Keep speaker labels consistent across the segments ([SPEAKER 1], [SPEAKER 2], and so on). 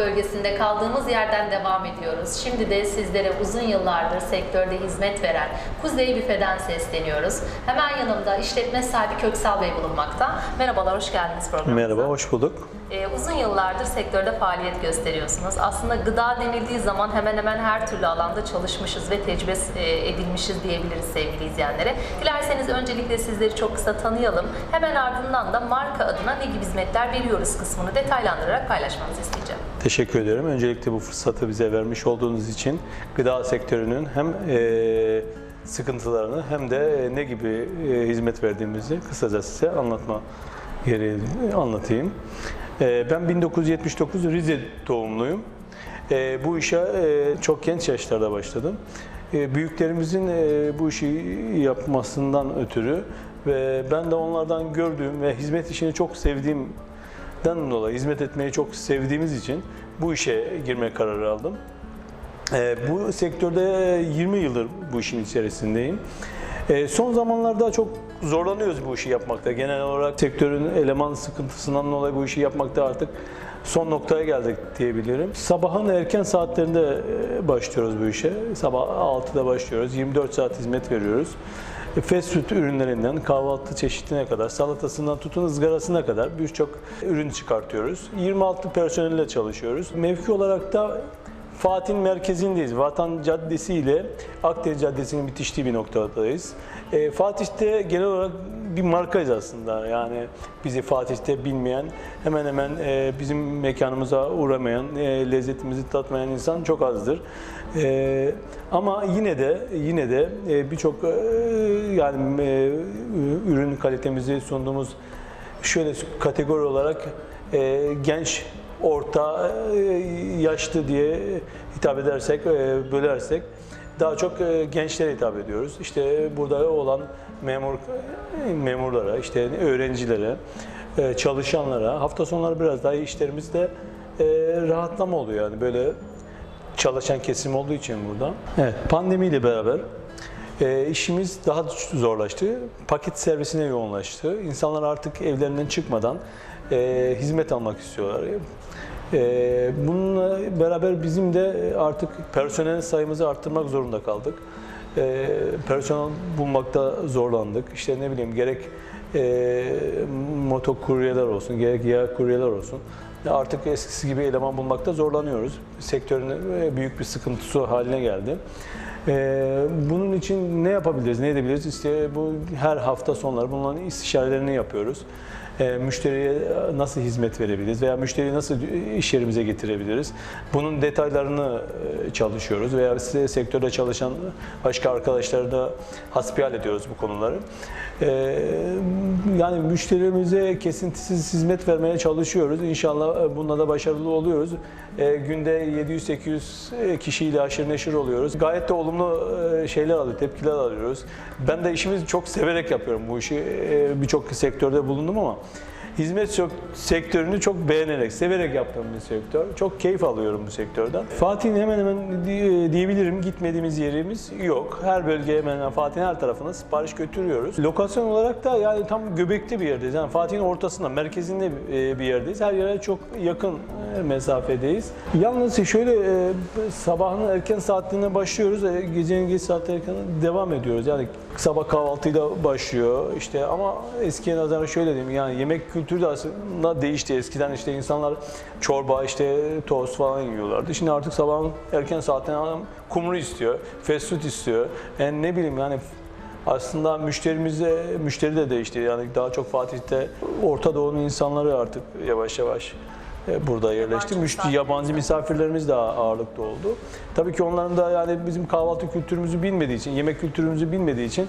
[SPEAKER 1] bölgesinde kaldığımız yerden devam ediyoruz. Şimdi de sizlere uzun yıllardır sektörde hizmet veren Kuzey Büfe'den sesleniyoruz. Hemen yanımda işletme sahibi Köksal Bey bulunmakta. Merhabalar, hoş geldiniz programımıza.
[SPEAKER 2] Merhaba, hoş bulduk.
[SPEAKER 1] Ee, uzun yıllardır sektörde faaliyet gösteriyorsunuz. Aslında gıda denildiği zaman hemen hemen her türlü alanda çalışmışız ve tecrübe e, edilmişiz diyebiliriz sevgili izleyenlere. Dilerseniz öncelikle sizleri çok kısa tanıyalım. Hemen ardından da marka adına ne gibi hizmetler veriyoruz kısmını detaylandırarak paylaşmanızı isteyeceğim.
[SPEAKER 2] Teşekkür ederim. Öncelikle bu fırsatı bize vermiş olduğunuz için gıda sektörünün hem e, sıkıntılarını hem de e, ne gibi e, hizmet verdiğimizi kısaca size anlatma gereği anlatayım. E, ben 1979 Rize doğumluyum. E, bu işe e, çok genç yaşlarda başladım. E, büyüklerimizin e, bu işi yapmasından ötürü ve ben de onlardan gördüğüm ve hizmet işini çok sevdiğim den dolayı hizmet etmeyi çok sevdiğimiz için bu işe girme kararı aldım. Ee, bu sektörde 20 yıldır bu işin içerisindeyim. Ee, son zamanlarda çok zorlanıyoruz bu işi yapmakta. Genel olarak sektörün eleman sıkıntısından dolayı bu işi yapmakta artık son noktaya geldik diyebilirim. Sabahın erken saatlerinde e, başlıyoruz bu işe. Sabah 6'da başlıyoruz. 24 saat hizmet veriyoruz. E, Fast food ürünlerinden kahvaltı çeşitine kadar, salatasından tutun ızgarasına kadar birçok ürün çıkartıyoruz. 26 personelle çalışıyoruz. Mevki olarak da Fatih'in merkezindeyiz. Vatan Caddesi ile Akdeniz Caddesi'nin bitiştiği bir noktadayız. E, Fatih'te genel olarak bir markayız aslında. Yani bizi Fatih'te bilmeyen, hemen hemen e, bizim mekanımıza uğramayan, e, lezzetimizi tatmayan insan çok azdır. E, ama yine de yine de e, birçok e, yani e, ürün kalitemizi sunduğumuz şöyle kategori olarak e, genç, orta, e, yaşlı diye hitap edersek, e, bölersek daha çok e, gençlere hitap ediyoruz. İşte burada olan memur memurlara, işte öğrencilere, çalışanlara, hafta sonları biraz daha işlerimizde rahatlama oluyor yani böyle çalışan kesim olduğu için burada. Evet, pandemiyle beraber işimiz daha zorlaştı. Paket servisine yoğunlaştı. İnsanlar artık evlerinden çıkmadan e, hizmet almak istiyorlar. E, bununla beraber bizim de artık personel sayımızı arttırmak zorunda kaldık. E, personel bulmakta zorlandık. İşte ne bileyim gerek e, motokuryeler olsun, gerek yağ kuryeler olsun. Artık eskisi gibi eleman bulmakta zorlanıyoruz. Sektörün e, büyük bir sıkıntısı haline geldi. Ee, bunun için ne yapabiliriz, ne edebiliriz? İşte bu her hafta sonları bunların istişarelerini yapıyoruz. Ee, müşteriye nasıl hizmet verebiliriz veya müşteriyi nasıl iş yerimize getirebiliriz? Bunun detaylarını e, çalışıyoruz veya size sektörde çalışan başka arkadaşları da hasbihal ediyoruz bu konuları. Ee, yani müşterimize kesintisiz hizmet vermeye çalışıyoruz. İnşallah e, bununla da başarılı oluyoruz. Günde 700-800 kişiyle aşırı neşir oluyoruz. Gayet de olumlu e, şeyler alıyor, tepkiler alıyoruz. Ben de işimizi çok severek yapıyorum bu işi. E, Birçok sektörde bulundum ama hizmet sektörünü çok beğenerek, severek yaptığım bir sektör. Çok keyif alıyorum bu sektörden. Fatih'in hemen hemen di- diyebilirim gitmediğimiz yerimiz yok. Her bölgeye hemen hemen Fatih'in her tarafına sipariş götürüyoruz. Lokasyon olarak da yani tam göbekli bir yerdeyiz. Yani Fatih'in ortasında, merkezinde e, bir yerdeyiz. Her yere çok yakın e, mesafedeyiz. Yalnız şöyle e, sabahın erken saatlerine başlıyoruz. e, Gecenin geç saatlerine kadar devam ediyoruz. Yani sabah kahvaltıyla başlıyor. İşte ama eskiye nazaran şöyle diyeyim yani yemek kültürü de aslında değişti. Eskiden işte insanlar çorba işte tost falan yiyorlardı. Şimdi artık sabahın erken saatlerine adam kumru istiyor, fast food istiyor. Yani ne bileyim yani aslında müşterimiz de, müşteri de değişti. Yani daha çok Fatih'te Orta Doğu'nun insanları artık yavaş yavaş e, burada yerleşti.
[SPEAKER 1] Yabancı misafirlerimiz
[SPEAKER 2] yabancı misafirlerimiz de ağırlıkta oldu. Tabii ki onların da yani bizim kahvaltı kültürümüzü bilmediği için, yemek kültürümüzü bilmediği için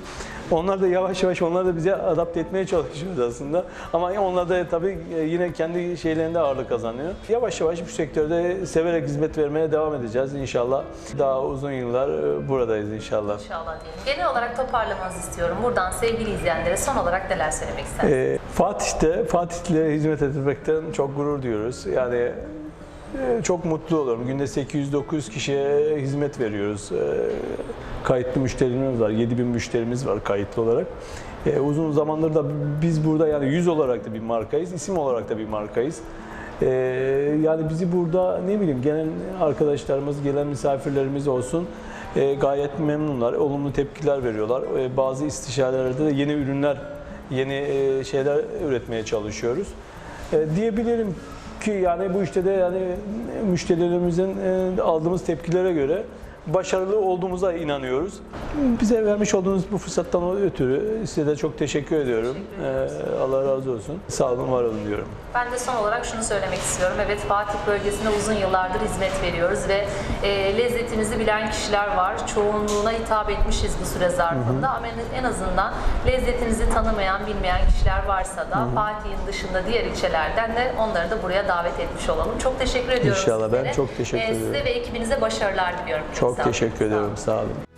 [SPEAKER 2] onlar da yavaş yavaş onlar da bize adapte etmeye çalışıyoruz aslında. Ama onlar da tabii e, yine kendi şeylerinde ağırlık kazanıyor. Yavaş yavaş bu sektörde severek hizmet vermeye devam edeceğiz inşallah. Daha uzun yıllar e, buradayız inşallah.
[SPEAKER 1] İnşallah diyelim. Genel olarak toparlamanızı istiyorum. Buradan sevgili izleyenlere son olarak neler söylemek istersiniz?
[SPEAKER 2] Ee, Fatih'te, Fatih'le hizmet etmekten çok gurur duyuyoruz. Yani e, çok mutlu olurum. Günde 800-900 kişiye hizmet veriyoruz. Ee, Kayıtlı müşterilerimiz var, 7000 müşterimiz var kayıtlı olarak. Ee, Uzun zamandır da biz burada yani yüz olarak da bir markayız, isim olarak da bir markayız. Yani bizi burada ne bileyim gelen arkadaşlarımız, gelen misafirlerimiz olsun e, gayet memnunlar, olumlu tepkiler veriyorlar. E, bazı istişarelerde de yeni ürünler, yeni e, şeyler üretmeye çalışıyoruz. E, diyebilirim ki yani bu işte de yani müşterilerimizin e, aldığımız tepkilere göre başarılı olduğumuza inanıyoruz. Bize vermiş olduğunuz bu fırsattan ötürü size de çok teşekkür ediyorum. E, Allah razı olsun. Sağ olun, var olun diyorum.
[SPEAKER 1] Ben de son olarak şunu söylemek istiyorum. Evet Fatih bölgesinde uzun yıllardır hizmet veriyoruz ve e, lezzetimizi bilen kişiler var. Çoğunluğuna hitap etmişiz bu süre zarfında ama en- azından lezzetinizi tanımayan, bilmeyen kişiler varsa da Fatih'in dışında diğer ilçelerden de onları da buraya davet etmiş olalım. Çok teşekkür ediyorum
[SPEAKER 2] İnşallah. Ben
[SPEAKER 1] sizlere.
[SPEAKER 2] çok teşekkür
[SPEAKER 1] E, Size
[SPEAKER 2] ediyorum.
[SPEAKER 1] ve ekibinize başarılar diliyorum.
[SPEAKER 2] Çok
[SPEAKER 1] sağ olun.
[SPEAKER 2] teşekkür
[SPEAKER 1] Sağ olun.
[SPEAKER 2] ediyorum. Sağ olun.